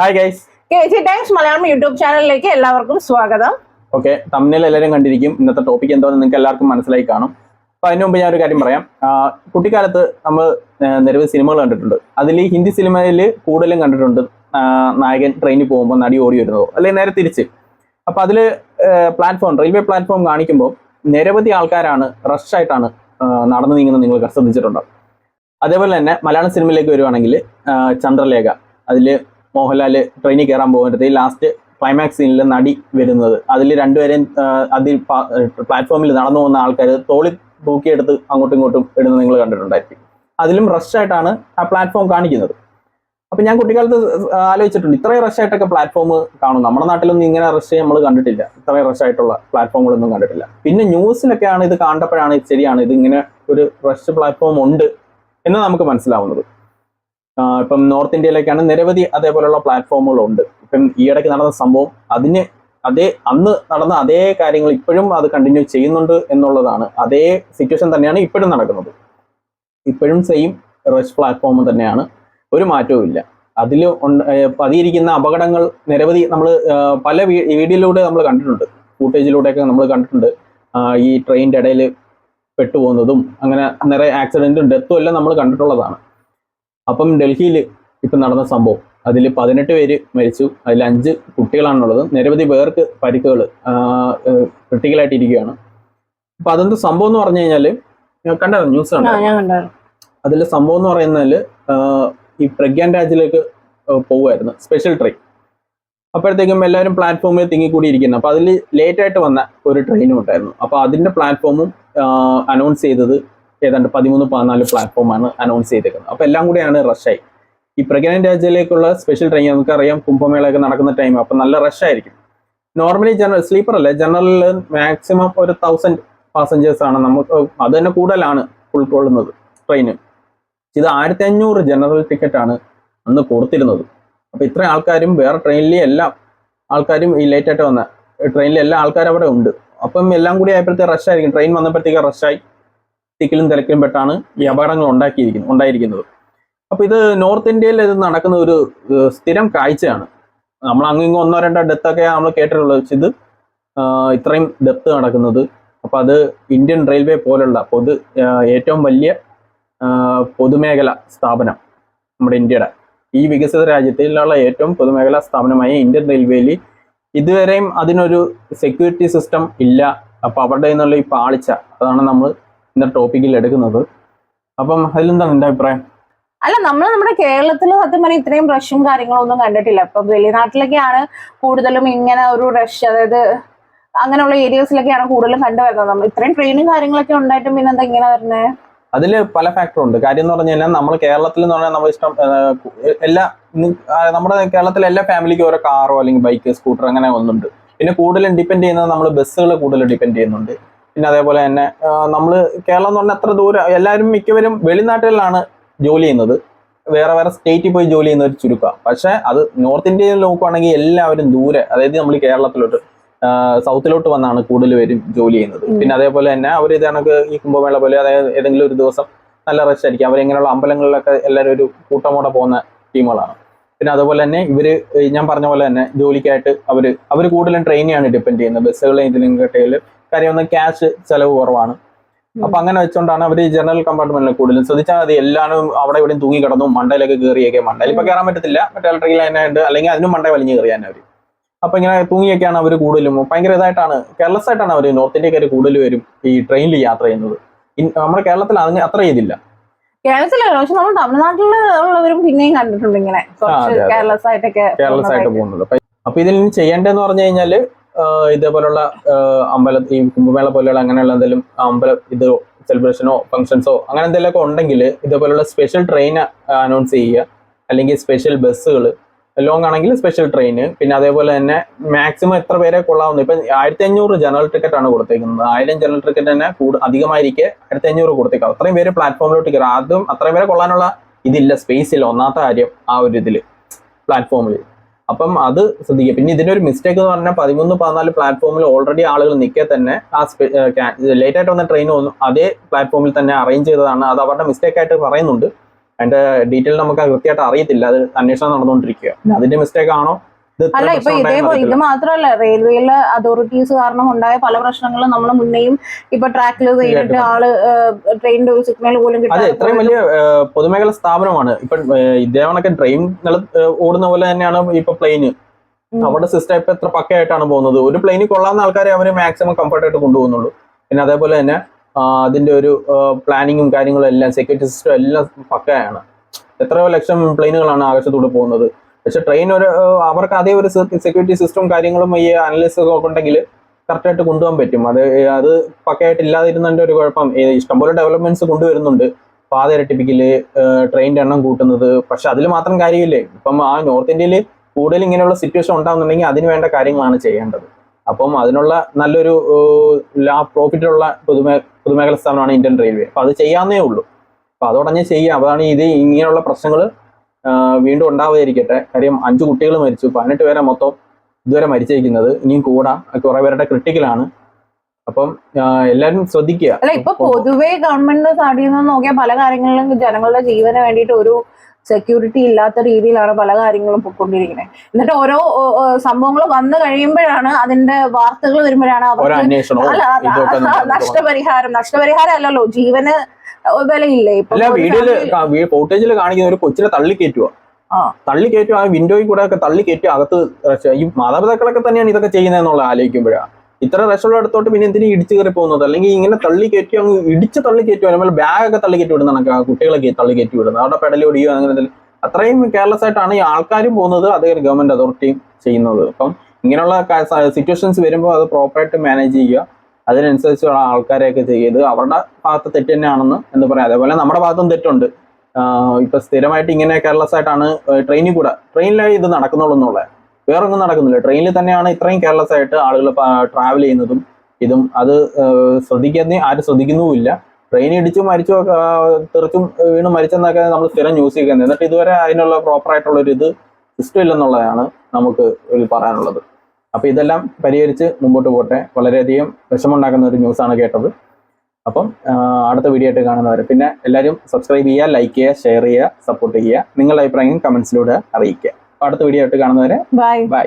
Hi guys K G Times Malayalam YouTube ചാനലിലേക്ക് എല്ലാവർക്കും സ്വാഗതം. ഓക്കെ തമ്മിൽ എല്ലാവരും കണ്ടിരിക്കും. ഇന്നത്തെ ടോപ്പിക് എന്താണെന്ന് നിങ്ങൾക്ക് എല്ലാവർക്കും മനസ്സിലായി കാണും. അപ്പൊ അതിന് മുമ്പ് ഞാൻ ഒരു കാര്യം പറയാം. കുട്ടിക്കാലത്ത് നമ്മൾ നിരവധി സിനിമകൾ കണ്ടിട്ടുണ്ട്. അതിൽ ഹിന്ദി സിനിമയിൽ കൂടുതലും കണ്ടിട്ടുണ്ട് നായകൻ ട്രെയിനിൽ പോകുമ്പോൾ നടി ഓടി വരുന്നതോ. അല്ലെങ്കിൽ നേരെ തിരിച്ച്. അപ്പൊ അതിൽ പ്ലാറ്റ്ഫോം റെയിൽവേ പ്ലാറ്റ്ഫോം കാണിക്കുമ്പോൾ നിരവധി ആൾക്കാരാണ് റഷ് ആയിട്ടാണ് നടന്നു നീങ്ങുന്നത് നിങ്ങൾ ശ്രദ്ധിച്ചിട്ടുണ്ടോ? അതേപോലെ തന്നെ മലയാള സിനിമയിലേക്ക് വരുവാണെങ്കിൽ ചന്ദ്രലേഖ. അതിൽ മോഹൻലാൽ ട്രെയിനിൽ കയറാൻ പോകുന്നത് ലാസ്റ്റ് ക്ലൈമാക്സ് സീനിൽ നടി വരുന്നത്. അതിൽ രണ്ടുപേരെയും അതിൽ പ്ലാറ്റ്ഫോമിൽ നടന്നു പോകുന്ന ആൾക്കാർ തോളി തൂക്കിയെടുത്ത് അങ്ങോട്ടും ഇങ്ങോട്ടും ഇടുന്നത് നിങ്ങൾ കണ്ടിട്ടുണ്ടായിരിക്കും. അതിലും റഷായിട്ടാണ് ആ പ്ലാറ്റ്ഫോം കാണിക്കുന്നത്. അപ്പം ഞാൻ കുട്ടിക്കാലത്ത് ആലോചിച്ചിട്ടുണ്ട്. ഇത്രയും റഷായിട്ടൊക്കെ പ്ലാറ്റ്ഫോം കാണും. നമ്മുടെ നാട്ടിലൊന്നും ഇങ്ങനെ റഷ് നമ്മൾ കണ്ടിട്ടില്ല. ഇത്രയും റഷായിട്ടുള്ള പ്ലാറ്റ്ഫോമുകളൊന്നും കണ്ടിട്ടില്ല. പിന്നെ ന്യൂസിലൊക്കെയാണ് ഇത് കണ്ടപ്പോഴാണ് ശരിയാണ് ഇത് ഇങ്ങനെ ഒരു റഷ് പ്ലാറ്റ്ഫോം ഉണ്ട് എന്ന് നമുക്ക് മനസ്സിലാവുന്നത്. ഇപ്പം നോർത്ത് ഇന്ത്യയിലേക്കാണ് നിരവധി അതേപോലെയുള്ള പ്ലാറ്റ്ഫോമുകളുണ്ട്. ഇപ്പം ഈയിടയ്ക്ക് നടന്ന സംഭവം അതിന് അതേ അന്ന് നടന്ന അതേ കാര്യങ്ങൾ ഇപ്പോഴും അത് കണ്ടിന്യൂ ചെയ്യുന്നുണ്ട് എന്നുള്ളതാണ്. അതേ സിറ്റുവേഷൻ തന്നെയാണ് ഇപ്പോഴും നടക്കുന്നത്. ഇപ്പോഴും സെയിം റഷ് പ്ലാറ്റ്ഫോം തന്നെയാണ്. ഒരു മാറ്റവും ഇല്ല. അതിൽ പതിയിരിക്കുന്ന അപകടങ്ങൾ നിരവധി നമ്മൾ പല വീഡിയോയിലൂടെ നമ്മൾ കണ്ടിട്ടുണ്ട്. ഫൂട്ടേജിലൂടെയൊക്കെ നമ്മൾ കണ്ടിട്ടുണ്ട്. ഈ ട്രെയിനിന്റെ ഇടയിൽ പെട്ടുപോകുന്നതും അങ്ങനെ നിറയെ ആക്സിഡന്റും ഡെത്തും എല്ലാം നമ്മൾ കണ്ടിട്ടുള്ളതാണ്. അപ്പം ഡൽഹിയിൽ ഇപ്പം നടന്ന സംഭവം. അതിൽ പതിനെട്ട് പേര് മരിച്ചു. അതിൽ അഞ്ച് കുട്ടികളാണുള്ളത്. നിരവധി പേർക്ക് പരിക്കുകൾ ക്രിട്ടിക്കലായിട്ട് ഇരിക്കുകയാണ് അപ്പം അതെന്ത് സംഭവം എന്ന് പറഞ്ഞു കഴിഞ്ഞാൽ കണ്ടായിരുന്നു? ന്യൂസ് കണ്ടായിരുന്നു? അതിൽ സംഭവം എന്ന് പറയുന്നതിൽ ഈ പ്രഗ്യാൻ രാജിലേക്ക് പോവുമായിരുന്നു. Special train. അപ്പോഴത്തേക്കും എല്ലാവരും പ്ലാറ്റ്ഫോമിൽ തിങ്ങിക്കൂടി ഇരിക്കുന്നു അപ്പോൾ അതിൽ ലേറ്റായിട്ട് വന്ന ഒരു ട്രെയിനും ഉണ്ടായിരുന്നു. അപ്പോൾ അതിന്റെ പ്ലാറ്റ്ഫോമും അനൗൺസ് ചെയ്തത് ഏതാണ്ട് പതിമൂന്ന് പതിനാല് പ്ലാറ്റ്ഫോമാണ് അനൗൺസ് ചെയ്തേക്കുന്നത്. അപ്പോൾ എല്ലാം കൂടിയാണ് റഷായി ഈ പ്രഗ്യാൻ രാജ്യത്തിലേക്കുള്ള സ്പെഷ്യൽ ട്രെയിൻ നമുക്കറിയാം കുംഭമേളയൊക്കെ നടക്കുന്ന ടൈം അപ്പം നല്ല റഷ് ആയിരിക്കും. നോർമലി ജനറൽ സ്ലീപ്പർ അല്ലേ ജനറലിൽ മാക്സിമം ഒരു തൗസൻഡ് പാസഞ്ചേഴ്സ് ആണ് നമുക്ക് അത് തന്നെ കൂടുതലാണ് ഉൾക്കൊള്ളുന്നത് ട്രെയിന് ഇത് ആയിരത്തി അഞ്ഞൂറ് ജനറൽ ടിക്കറ്റ് ആണ് അന്ന് കൊടുത്തിരുന്നത്. അപ്പോൾ ഇത്രയും ആൾക്കാരും വേറെ ട്രെയിനിലെ എല്ലാ ആൾക്കാരും ഈ ലേറ്റ് ആയിട്ട് വന്ന ട്രെയിനിലെ എല്ലാ ആൾക്കാരും അവിടെ ഉണ്ട്. അപ്പം എല്ലാം കൂടി ആയപ്പോഴത്തെ റഷ് ആയിരിക്കും. ട്രെയിൻ വന്നപ്പോഴത്തേക്ക് rush-ആയി തിക്കിലും തിരക്കിലും പെട്ടാണ് ഈ അപകടങ്ങൾ ഉണ്ടാക്കിയിരിക്കുന്നത് ഉണ്ടായിരിക്കുന്നത്. അപ്പൊ ഇത് നോർത്ത് ഇന്ത്യയിൽ ഇത് നടക്കുന്ന ഒരു സ്ഥിരം കാഴ്ചയാണ്. നമ്മൾ അങ്ങ് ഇങ്ങ് ഒന്നോ രണ്ടോ ഡെത്ത് ഒക്കെ നമ്മൾ കേട്ടിട്ടുള്ളത്. വെച്ച് ഇത് ഇത്രയും ഡെത്ത് നടക്കുന്നത്. അപ്പോൾ അത് ഇന്ത്യൻ റെയിൽവേ പോലുള്ള പൊതു ഏറ്റവും വലിയ പൊതുമേഖല സ്ഥാപനം നമ്മുടെ ഇന്ത്യയുടെ. ഈ വികസിത രാജ്യത്തിലുള്ള ഏറ്റവും പൊതുമേഖലാ സ്ഥാപനമായ ഇന്ത്യൻ റെയിൽവേയിൽ ഇതുവരെയും അതിനൊരു സെക്യൂരിറ്റി സിസ്റ്റം ഇല്ല. അപ്പോൾ അവരുടെ നിന്നുള്ള ഈ പാളിച്ച അതാണ് നമ്മൾ ഇന്നത്തെ ടോപ്പിക്കിൽ എടുക്കുന്നത്. അപ്പം അതിലെന്താണ് എന്റെ അഭിപ്രായം? അല്ല നമ്മൾ നമ്മുടെ കേരളത്തിൽ സത്യം പറഞ്ഞാൽ ഇത്രയും റഷും കാര്യങ്ങളും ഒന്നും കണ്ടിട്ടില്ല. ഇപ്പൊ വെളിനാട്ടിലൊക്കെയാണ് കൂടുതലും ഇങ്ങനെ ഒരു റഷ് അതായത് അങ്ങനെയുള്ള ഏരിയസിലൊക്കെയാണ് കൂടുതലും കണ്ടുവരുന്നത് നമ്മൾ ഇത്രയും ട്രെയിനും കാര്യങ്ങളൊക്കെ ഉണ്ടായിട്ടും പിന്നെ എന്താ ഇങ്ങനെ വരുന്നത് അതിൽ പല ഫാക്ടറും ഉണ്ട്. കാര്യം എന്ന് പറഞ്ഞു കഴിഞ്ഞാൽ നമ്മൾ കേരളത്തിൽ എന്ന് പറഞ്ഞാൽ നമ്മൾ ഇഷ്ടം എല്ലാ ഇന്ന് നമ്മുടെ കേരളത്തിലെ എല്ലാ ഫാമിലിക്കും ഓരോ കാറോ അല്ലെങ്കിൽ ബൈക്ക് സ്കൂട്ടർ അങ്ങനെ ഒന്നുണ്ട്. പിന്നെ കൂടുതലും ഡിപ്പെൻഡ് ചെയ്യുന്നത് നമ്മൾ ബസ്സുകൾ കൂടുതൽ ഡിപ്പെൻഡ് ചെയ്യുന്നുണ്ട്. പിന്നെ അതേപോലെ തന്നെ നമ്മൾ കേരളം എന്ന് പറഞ്ഞാൽ അത്ര ദൂരം എല്ലാവരും മിക്കവരും വെളിനാട്ടുകളിലാണ് ജോലി ചെയ്യുന്നത്. വേറെ വേറെ സ്റ്റേറ്റിൽ പോയി ജോലി ചെയ്യുന്ന ഒരു ചുരുക്കമാണ് പക്ഷേ അത് നോർത്ത് ഇന്ത്യയിൽ നോക്കുവാണെങ്കിൽ എല്ലാവരും ദൂരെ അതായത് നമ്മൾ കേരളത്തിലോട്ട് സൗത്തിലോട്ട് വന്നാണ് കൂടുതൽ പേരും ജോലി ചെയ്യുന്നത്. പിന്നെ അതേപോലെ തന്നെ അവർ ഇത് കണക്ക് ഈ കുംഭമേള പോലെ അതായത് ഏതെങ്കിലും ഒരു ദിവസം നല്ല റഷ് ആയിരിക്കും. അവരിങ്ങനെയുള്ള അമ്പലങ്ങളിലൊക്കെ എല്ലാവരും ഒരു കൂട്ടമോടെ പോകുന്ന ടീമുകളാണ്. പിന്നെ അതുപോലെ തന്നെ ഇവർ ഞാൻ പറഞ്ഞ പോലെ തന്നെ ജോലിക്കായിട്ട് അവർ അവർ കൂടുതലും ട്രെയിനെയാണ് ഡിപ്പെൻഡ് ചെയ്യുന്നത്. ബസ്സുകളെ ഇതിലും കേട്ടതിൽ കാര്യം ഒന്ന് ക്യാഷ് ചെലവ് കുറവാണ്. അപ്പൊ അങ്ങനെ വെച്ചോണ്ടാണ് അവർ ജനറൽ കമ്പാർട്ട്മെന്റിൽ കൂടുതലും ശ്രദ്ധിച്ചാൽ മതി. എല്ലാവരും അവിടെ ഇവിടെയും തൂങ്ങി കിടന്നു മണ്ടയിലൊക്കെ കയറിയൊക്കെ മണ്ടയിൽ ഇപ്പൊ കയറാൻ പറ്റത്തില്ല. മറ്റേ ഇലക്ട്രിക്കൽ ലൈനായിട്ട് അല്ലെങ്കിൽ അതിനും മണ്ടയിൽ വലിഞ്ഞു കയറിയാൻ അവർ അപ്പൊ ഇങ്ങനെ തൂങ്ങിയൊക്കെയാണ് അവർ കൂടുതലും. ഭയങ്കര ഇതായിട്ടാണ് കെയർലെസ് ആയിട്ടാണ് അവർ നോർത്ത് ഇന്ത്യക്കാർ കൂടുതൽ വരും ഈ ട്രെയിനിൽ യാത്ര ചെയ്യുന്നത്. നമ്മുടെ കേരളത്തിൽ അതിന് അത്ര ചെയ്തില്ല. കേരളത്തിലല്ല പക്ഷെ നമ്മൾ തമിഴ്നാട്ടിൽ ഉള്ളവരും പിന്നെയും കണ്ടിട്ടുണ്ട് ഇങ്ങനെ. കേരളസ് ആയിട്ടൊക്കെ ആയിട്ട് പോകുന്നത്. അപ്പൊ ഇതിൽ ചെയ്യേണ്ടതെന്ന് പറഞ്ഞു കഴിഞ്ഞാൽ ഇതേപോലുള്ള അമ്പല ഈ കുംഭമേള പോലെയുള്ള അങ്ങനെയുള്ള എന്തെങ്കിലും അമ്പല ഇത് സെലിബ്രേഷനോ ഫംഗ്ഷൻസോ അങ്ങനെ എന്തെങ്കിലുമൊക്കെ ഉണ്ടെങ്കിൽ ഇതേപോലുള്ള സ്പെഷ്യൽ ട്രെയിൻ അനൗൺസ് ചെയ്യുക. അല്ലെങ്കിൽ സ്പെഷ്യൽ ബസ്സുകൾ ലോങ് ആണെങ്കിൽ സ്പെഷ്യൽ ട്രെയിൻ പിന്നെ അതേപോലെ തന്നെ മാക്സിമം എത്ര പേരെ കൊള്ളാവുന്നു? ഇപ്പം ആയിരത്തി അഞ്ഞൂറ് ജനറൽ ടിക്കറ്റ് ആണ് കൊടുത്തേക്കുന്നത്. ആയിരം ജനറൽ ടിക്കറ്റ് തന്നെ കൂടു അധികമായിരിക്കെ ആയിരത്തി അഞ്ഞൂറ് കൊടുത്തേക്കാം അത്രയും പേര് പ്ലാറ്റ്ഫോമിലോട്ട് കയറുക ആദ്യം അത്രയും പേരെ കൊള്ളാനുള്ള ഇതില്ല സ്പേസ് ഇല്ല. ഒന്നാമത്തെ കാര്യം ആ ഒരു ഇതിൽ പ്ലാറ്റ്ഫോമിൽ അപ്പം അത് ശ്രദ്ധിക്കുക. പിന്നെ ഇതിന്റെ ഒരു മിസ്റ്റേക്ക് എന്ന് പറഞ്ഞാൽ പതിമൂന്ന് പതിനാല് പ്ലാറ്റ്ഫോമിൽ ഓൾറെഡി ആളുകൾ നിൽക്കെ തന്നെ ആ ലേറ്റ് ആയിട്ട് വന്ന ട്രെയിൻ ഒന്നും അതേ പ്ലാറ്റ്ഫോമിൽ തന്നെ അറേഞ്ച് ചെയ്തതാണ്. അത് അവരുടെ മിസ്റ്റേക്ക് ആയിട്ട് പറയുന്നുണ്ട്. അതിന്റെ ഡീറ്റെയിൽ നമുക്ക് കൃത്യമായിട്ട് അറിയത്തില്ല. അത് അന്വേഷണം നടന്നുകൊണ്ടിരിക്കുക. അതിന്റെ മിസ്റ്റേക്ക് ആണോ? അല്ല ഇപ്പൊ ഇതേപോലെ ഇത് മാത്രല്ല മാത്രമല്ല റെയിൽവേയിലെ അതോറിറ്റീസ് കാരണം ഉണ്ടായ പല പ്രശ്നങ്ങളും നമ്മൾ മുന്നേയും ഇപ്പൊ ട്രാക്കിൽ കഴിഞ്ഞിട്ട് ആൾ ട്രെയിനിന്റെ ഒരു സിഗ്നൽ പോലും അതെ ഇത്രയും വലിയ പൊതുമേഖല സ്ഥാപനമാണ്. ഇപ്പൊ ഇതേവണക്കെ ട്രെയിൻ ഓടുന്ന പോലെ തന്നെയാണ് ഇപ്പൊ പ്ലെയിന്. അവരുടെ അവിടെ സിസ്റ്റം ഇപ്പൊ എത്ര പക്കയായിട്ടാണ് പോകുന്നത്. ഒരു പ്ലെയിനിൽ കൊള്ളാവുന്ന ആൾക്കാരെ അവർ മാക്സിമം കംഫർട്ട് ആയിട്ട് കൊണ്ടുപോകുന്നുള്ളൂ. പിന്നെ അതേപോലെ തന്നെ അതിന്റെ ഒരു പ്ലാനിങ്ങും കാര്യങ്ങളും എല്ലാം സെക്യൂരിറ്റി സിസ്റ്റം എല്ലാം പക്കയാണ്. എത്രയോ ലക്ഷം പ്ലെയിനുകളാണ് ആകാശത്തൂടെ പോകുന്നത്. പക്ഷെ ട്രെയിൻ ഒരു അവർക്ക് അതേ ഒരു സെക്യൂരിറ്റി സിസ്റ്റം കാര്യങ്ങളും ഈ അനലിസ്റ്റ് ഒക്കെ ഉണ്ടെങ്കിൽ കറക്റ്റായിട്ട് കൊണ്ടുപോകാൻ പറ്റും. അത് അത് പക്കയായിട്ട് ഇല്ലാതിരുന്നതിന്റെ ഒരു കുഴപ്പം. ഇഷ്ടംപോലെ ഡെവലപ്മെന്റ്സ് കൊണ്ടുവരുന്നുണ്ട്. പാത ഇരട്ടിപ്പിക്കൽ ട്രെയിനിന്റെ എണ്ണം കൂട്ടുന്നത്. പക്ഷെ അതിൽ മാത്രം കാര്യമില്ലേ? ഇപ്പം ആ നോർത്ത് ഇന്ത്യയിൽ കൂടുതൽ ഇങ്ങനെയുള്ള സിറ്റുവേഷൻ ഉണ്ടാകുന്നുണ്ടെങ്കിൽ അതിന് വേണ്ട കാര്യങ്ങളാണ് ചെയ്യേണ്ടത്. അപ്പം അതിനുള്ള നല്ലൊരു ലാ പ്രോഫിറ്റുള്ള പൊതുമേ പൊതുമേഖല സ്ഥാപനമാണ് ഇന്ത്യൻ റെയിൽവേ അപ്പൊ അത് ചെയ്യാവുന്നേ ഉള്ളൂ. അപ്പൊ അതോടഞ്ഞ് ചെയ്യാം. അതാണ് ഇത് ഇങ്ങനെയുള്ള പ്രശ്നങ്ങൾ വീണ്ടും ഉണ്ടാവാതിരിക്കട്ടെ. കാര്യം അഞ്ചു കുട്ടികൾ മരിച്ചു. പതിനെട്ട് പേരെ മൊത്തം ഇതുവരെ മരിച്ചേക്കുന്നത്. ഇനിയും കൂടാ. കുറെ പേരുടെ ക്രിട്ടിക്കലാണ് അപ്പം എല്ലാരും ശ്രദ്ധിക്കുക. അല്ല ഇപ്പൊ പൊതുവേ ഗവൺമെന്റ് നിന്ന് നോക്കിയാൽ പല കാര്യങ്ങളിലും ജനങ്ങളുടെ ജീവന് വേണ്ടിയിട്ട് ഒരു സെക്യൂരിറ്റി ഇല്ലാത്ത രീതിയിലാണ് പല കാര്യങ്ങളും പൊയ്ക്കൊണ്ടിരിക്കുന്നത് എന്നിട്ട് ഓരോ സംഭവങ്ങൾ വന്നു കഴിയുമ്പോഴാണ് അതിന്റെ വാർത്തകൾ വരുമ്പോഴാണ് അവർക്ക് അല്ല നഷ്ടപരിഹാരം നഷ്ടപരിഹാരം. അല്ലല്ലോ ജീവന് വിലയില്ലേ? വീഡിയോയിൽ ഫോട്ടേജിൽ കാണിക്കുന്ന ഒരു കൊച്ചിനെ തള്ളി കയറ്റുക ആ. തള്ളി ആ വിൻഡോയിൽ കൂടെ ഒക്കെ തള്ളി കയറ്റി അകത്ത് ഈ മാതാപിതാക്കളൊക്കെ തന്നെയാണ് ഇതൊക്കെ ചെയ്യുന്നതെന്നുള്ള ആലോചിക്കുമ്പോഴാണ് ഇത്ര രക്ഷമുള്ള അടുത്തോട്ട് പിന്നെ എന്തിനും ഇടിച്ചു കയറി പോകുന്നത്? അല്ലെങ്കിൽ ഇങ്ങനെ തള്ളി കയറ്റി അങ്ങ് ഇടിച്ച് തള്ളി കയറ്റി അല്ലെങ്കിൽ ബാഗൊക്കെ തള്ളി കയറ്റി വിടുന്നതാണ് കുട്ടികളൊക്കെ തള്ളി കയറ്റി വിടുന്നത്. അവിടെ പെടലി ഒടിയോ അങ്ങനെ അത്രയും കെയർലെസ് ആയിട്ടാണ് ഈ ആൾക്കാരും പോകുന്നത്. അതേ ഗവൺമെന്റ് അതോറിറ്റിയും ചെയ്യുന്നത്. അപ്പം ഇങ്ങനെയുള്ള സിറ്റുവേഷൻസ് വരുമ്പോൾ അത് പ്രോപ്പറായിട്ട് മാനേജ് ചെയ്യുക. അതിനനുസരിച്ചുള്ള ആൾക്കാരെയൊക്കെ ചെയ്ത് അവരുടെ ഭാഗത്ത് തെറ്റ് തന്നെയാണെന്ന് എന്ന് പറയാം. അതേപോലെ നമ്മുടെ ഭാഗത്തും തെറ്റുണ്ട്. ഇപ്പൊ സ്ഥിരമായിട്ട് ഇങ്ങനെ കെയർലെസ് ആയിട്ടാണ് ട്രെയിനിൽ കൂടെ. ട്രെയിനിലായി ഇത് നടക്കുന്നുള്ളൂ എന്നുള്ളത്. വേറെ ഒന്നും നടക്കുന്നില്ല ട്രെയിനിൽ തന്നെയാണ് ഇത്രയും കെയർലെസ് ആയിട്ട് ആളുകൾ ട്രാവൽ ചെയ്യുന്നതും ഇതും. അത് ശ്രദ്ധിക്കുന്ന ആരും ശ്രദ്ധിക്കുന്നുമില്ല. ട്രെയിൻ ഇടിച്ചും മരിച്ചും തെറിച്ചും വീണ് മരിച്ചെന്നൊക്കെ നമ്മൾ സ്ഥിരം ന്യൂസ് ചെയ്യുന്നത് എന്നിട്ട് ഇതുവരെ അതിനുള്ള പ്രോപ്പർ ആയിട്ടുള്ള ഒരു ഇത് സിസ്റ്റം ഇല്ലെന്നുള്ളതാണ് നമുക്ക് ഇതിൽ പറയാനുള്ളത്. അപ്പൊ ഇതെല്ലാം പരിഹരിച്ച് മുമ്പോട്ട് പോട്ടെ. വളരെയധികം വിഷമമുണ്ടാക്കുന്ന ഒരു ന്യൂസാണ് കേട്ടത്. അപ്പം അടുത്ത വീഡിയോ ആയിട്ട് കാണുന്നവരെ. പിന്നെ എല്ലാവരും സബ്സ്ക്രൈബ് ചെയ്യുക ലൈക്ക് ചെയ്യുക ഷെയർ ചെയ്യുക സപ്പോർട്ട് ചെയ്യുക. നിങ്ങളുടെ അഭിപ്രായം കമൻസിലൂടെ അറിയിക്കുക. അടുത്ത വീഡിയോ ആയിട്ട് കാണുന്നവരെ ബൈ ബൈ